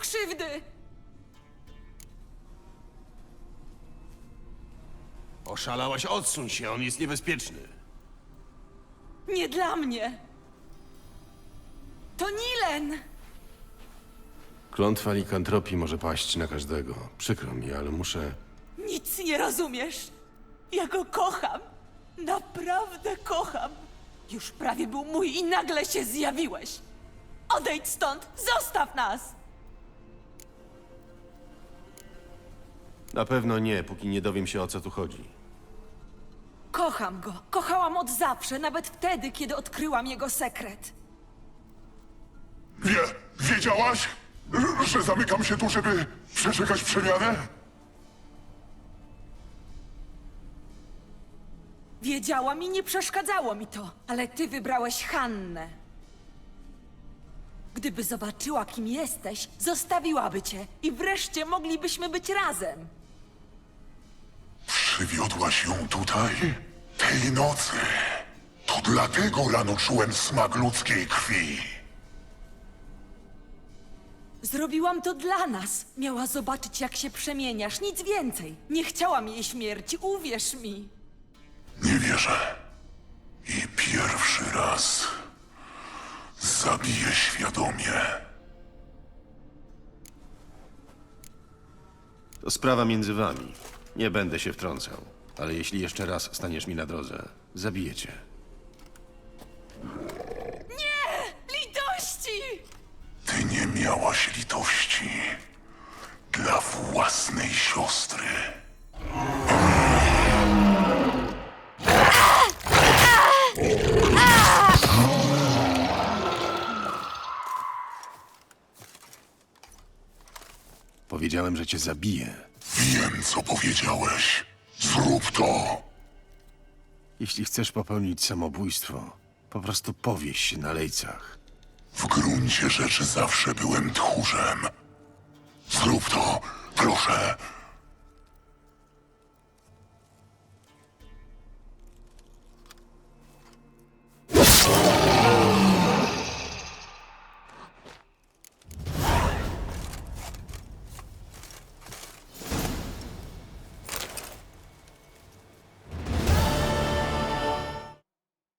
krzywdy! Oszalałaś, odsuń się, on jest niebezpieczny. Nie dla mnie! To Nilen! Klątwa likantropii może paść na każdego. Przykro mi, ale muszę... Nic nie rozumiesz! Ja go kocham! Naprawdę kocham! Już prawie był mój i nagle się zjawiłeś! Odejdź stąd! Zostaw nas! Na pewno nie, póki nie dowiem się o co tu chodzi. Kocham go. Kochałam od zawsze, nawet wtedy, kiedy odkryłam jego sekret. Wie, wiedziałaś, że zamykam się tu, żeby przeczekać przemianę? Wiedziałam i nie przeszkadzało mi to, ale ty wybrałeś Hannę. Gdyby zobaczyła, kim jesteś, zostawiłaby cię i wreszcie moglibyśmy być razem. Przywiodłaś ją tutaj? Tej nocy. To dlatego rano czułem smak ludzkiej krwi. Zrobiłam to dla nas. Miała zobaczyć, jak się przemieniasz, nic więcej. Nie chciałam jej śmierci, uwierz mi. Nie wierzę. I pierwszy raz zabiję świadomie. To sprawa między wami. Nie będę się wtrącał. Ale jeśli jeszcze raz staniesz mi na drodze, zabiję cię. Litości! Ty nie miałaś litości dla własnej siostry. Powiedziałem, że cię zabiję. Wiem, co powiedziałeś. Zrób to! Jeśli chcesz popełnić samobójstwo, po prostu powieś się na lejcach. W gruncie rzeczy zawsze byłem tchórzem. Zrób to, proszę.